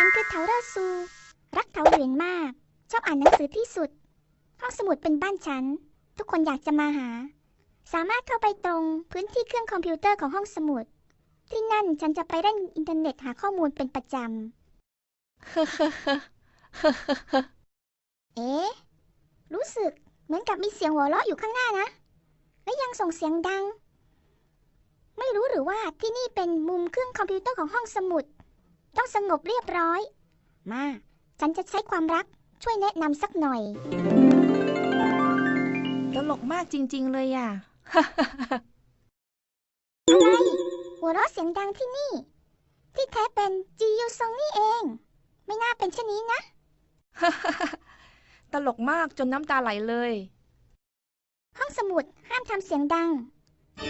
ฉันคือเถาเรอซู รักเถาเหวียนมาก ชอบอ่านหนังสือที่สุด ห้องสมุดเป็นบ้านฉัน ทุกคนอยากจะมาหา สามารถเข้าไปตรงพื้นที่เครื่องคอมพิวเตอร์ของห้องสมุด ที่นั่นฉันจะไปเล่นอินเทอร์เน็ตหาข้อมูลเป็นประจำ เอ๊ะ รู้สึกเหมือนกับมีเสียงหัวเราะอยู่ข้างหน้านะ และยังส่งเสียงดัง ไม่รู้หรือว่าที่นี่เป็นมุมเครื่องคอมพิวเตอร์ของห้องสมุด ต้องสงบเรียบร้อย มา ฉันจะใช้ความรักช่วยแนะนำสักหน่อย ตลกมากจริง ๆ เลยอะ อะไร หัวเราะเสียงดังที่นี่ ที่แท้เป็นจียูซงนี่เอง ไม่น่าเป็นเช่นนี้นะ ตลกมากจนน้ำตาไหลเลย ห้องสมุดห้ามทำเสียงดัง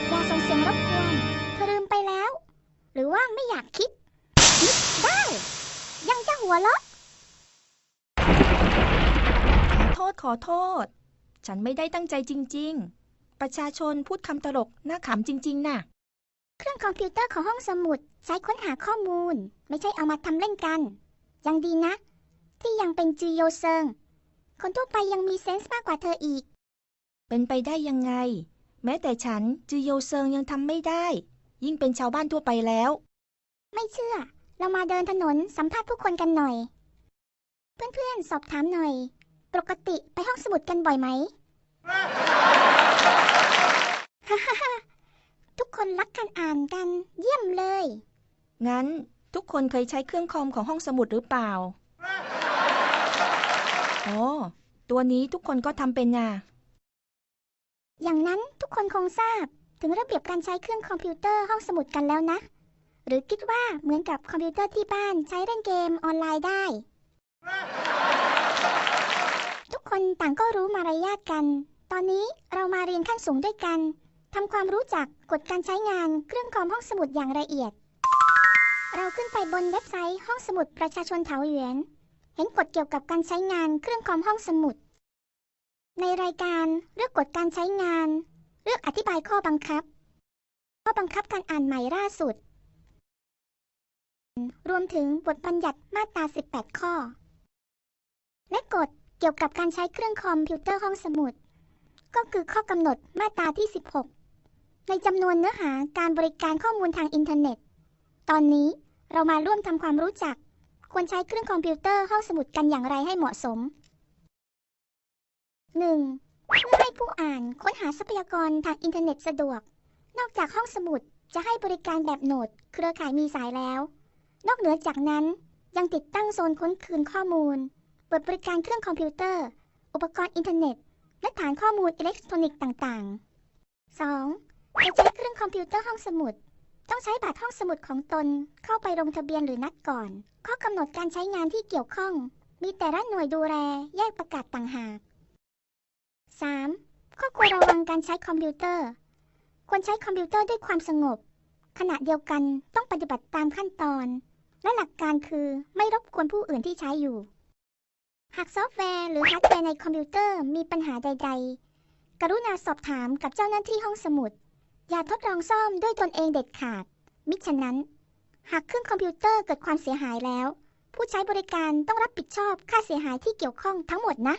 อย่าส่งเสียงรบกวนเธอลืมไปแล้ว หรือว่าไม่อยากคิดนึก ได้ ยังจะหัวเราะขอโทษขอโทษ ฉันไม่ได้ตั้งใจจริง ๆ ประชาชนพูดคำตลกน่าขำจริง ๆ น่ะ เครื่องคอมพิวเตอร์ของห้องสมุดใช้ค้นหาข้อมูล ไม่ใช่เอามาทำเล่นกัน ยังดีนะ ที่ยังเป็นจีโยเซิง คนทั่วไปยังมีเซนส์มากกว่าเธออีก เป็นไปได้ยังไง แม้แต่ฉันจือโยเซิงยังทำไม่ได้ ยิ่งเป็นชาวบ้านทั่วไปแล้ว ไม่เชื่อ เรามาเดินถนนสัมภาษณ์ผู้คนกันหน่อย เพื่อนๆ สอบถามหน่อย ปกติไปห้องสมุดกันบ่อยไหมฮ่าฮ่าฮ่าทุกคนรักการอ่านกันเยี่ยมเลย งั้นทุกคนเคยใช้เครื่องคอมของห้องสมุดหรือเปล่าอ๋อตัวนี้ทุกคนก็ทำเป็นน่ะอย่างนั้นทุกคนคงทราบถึงระเบียบการใช้เครื่องคอมพิวเตอร์ห้องสมุดกันแล้วนะ หรือคิดว่าเหมือนกับคอมพิวเตอร์ที่บ้านใช้เล่นเกมออนไลน์ได้ ทุกคนต่างก็รู้มารยาทกัน ตอนนี้เรามาเรียนขั้นสูงด้วยกันทำความรู้จักกฎการใช้งานเครื่องคอมห้องสมุดอย่างละเอียด เราขึ้นไปบนเว็บไซต์ห้องสมุดประชาชนเถาหยวน เห็นกฎเกี่ยวกับการใช้งานเครื่องคอมห้องสมุด ในรายการเลือกกฎการใช้งาน เลือกอธิบายข้อบังคับ ข้อบังคับการอ่านใหม่ล่าสุด รวมถึงบทบัญญัติมาตรา 18 ข้อ และกฎเกี่ยวกับการใช้เครื่องคอมพิวเตอร์ห้องสมุด ก็คือข้อกำหนดมาตราที่ 16 ในจำนวนเนื้อหาการบริการข้อมูลทางอินเทอร์เน็ต ตอนนี้เรามาร่วมทำความรู้จัก ควรใช้เครื่องคอมพิวเตอร์ห้องสมุดกันอย่างไรให้เหมาะสม 1. เพื่อให้ผู้อ่านค้นหาทรัพยากรทางอินเทอร์เน็ตสะดวก นอกจากห้องสมุดจะให้บริการแบบโหนด เครือข่ายมีสายแล้ว นอกเหนือจากนั้นยังติดตั้งโซนค้นคืนข้อมูล เปิดบริการเครื่องคอมพิวเตอร์ อุปกรณ์อินเทอร์เน็ต และฐานข้อมูลอิเล็กทรอนิกส์ต่างๆ 2. จะใช้เครื่องคอมพิวเตอร์ห้องสมุด ต้องใช้บัตรห้องสมุดของตนเข้าไปลงทะเบียนหรือนัดก่อน ข้อกำหนดการใช้งานที่เกี่ยวข้อง มีแต่ละหน่วยดูแลแยกประกาศต่างหาก 3. ข้อควรระวังการใช้คอมพิวเตอร์ ควรใช้คอมพิวเตอร์ด้วยความสงบ ขณะเดียวกันต้องปฏิบัติตามขั้นตอน และหลักการคือไม่รบกวนผู้อื่นที่ใช้อยู่ หากซอฟต์แวร์หรือฮาร์ดแวร์ในคอมพิวเตอร์มีปัญหาใด ๆ กรุณาสอบถามกับเจ้าหน้าที่ห้องสมุด อย่าทดลองซ่อมด้วยตนเองเด็ดขาด มิฉะนั้น หากเครื่องคอมพิวเตอร์เกิดความเสียหายแล้ว ผู้ใช้บริการต้องรับผิดชอบค่าเสียหายที่เกี่ยวข้องทั้งหมดนะ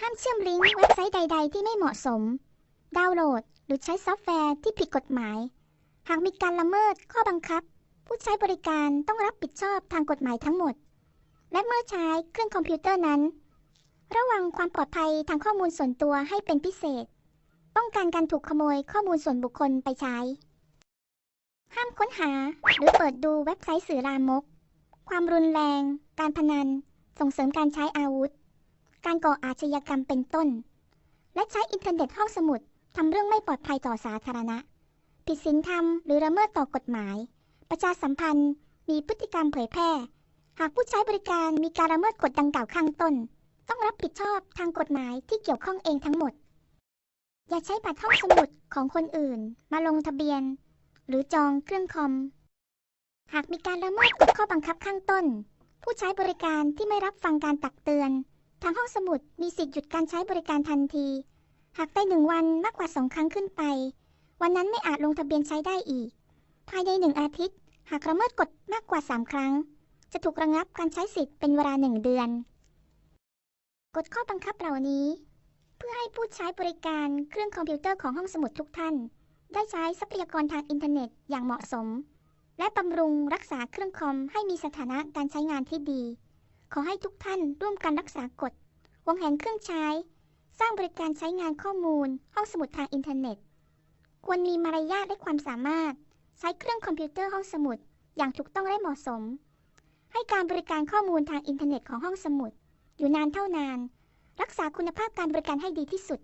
ห้ามเชื่อมลิงก์เว็บไซต์ใด ๆ ที่ไม่เหมาะสม ดาวน์โหลด หรือใช้ซอฟต์แวร์ที่ผิดกฎหมาย หากมีการละเมิดข้อบังคับ ผู้ใช้บริการต้องรับผิดชอบทางกฎหมายทั้งหมด และเมื่อใช้เครื่องคอมพิวเตอร์นั้น ระวังความปลอดภัยทางข้อมูลส่วนตัวให้เป็นพิเศษ ป้องกันการถูกขโมยข้อมูลส่วนบุคคลไปใช้ ห้ามค้นหาหรือเปิดดูเว็บไซต์สื่อลามก ความรุนแรง การพนัน ส่งเสริมการใช้อาวุธ การก่ออาชญากรรมเป็นต้น และใช้อินเทอร์เน็ตห้องสมุดทำเรื่องไม่ปลอดภัยต่อสาธารณะ ผิดศีลธรรมหรือละเมิดต่อกฎหมาย ประชาสัมพันธ์ มีพฤติกรรมเผยแพร่ หากผู้ใช้บริการมีการละเมิดกฎดังกล่าวข้างต้น ต้องรับผิดชอบทางกฎหมายที่เกี่ยวข้องเองทั้งหมด อย่าใช้บัตรห้องสมุดของคนอื่น มาลงทะเบียน หรือจองเครื่องคอม หากมีการละเมิดกฎข้อบังคับข้างต้น ผู้ใช้บริการที่ไม่รับฟังการตักเตือน ทางห้องสมุดมีสิทธิ์หยุดการใช้บริการทันที หากได้หนึ่งวันมากกว่าสองครั้งขึ้นไป วันนั้นไม่อาจลงทะเบียนใช้ได้อีก ภายในหนึ่งอาทิตย์ หากละเมิดกฎมากกว่าสามครั้ง จะถูกระงับการใช้สิทธิ์เป็นเวลาหนึ่งเดือน กฎข้อบังคับเหล่านี้ เพื่อให้ผู้ใช้บริการเครื่องคอมพิวเตอร์ของห้องสมุดทุกท่าน ได้ใช้ทรัพยากรทางอินเทอร์เน็ตอย่างเหมาะสม และบำรุงรักษาเครื่องคอมให้มีสถานะการใช้งานที่ดี ขอให้ทุกท่านร่วมกันรักษากฎวงแหนเครื่องใช้ สร้างบริการใช้งานข้อมูล ห้องสมุดทางอินเทอร์เน็ต ควรมีมารยาทและความสามารถ ใช้เครื่องคอมพิวเตอร์ห้องสมุด อย่างถูกต้องและเหมาะสม ให้การบริการข้อมูลทางอินเทอร์เน็ตของห้องสมุด อยู่นานเท่านาน รักษาคุณภาพการบริการให้ดีที่สุด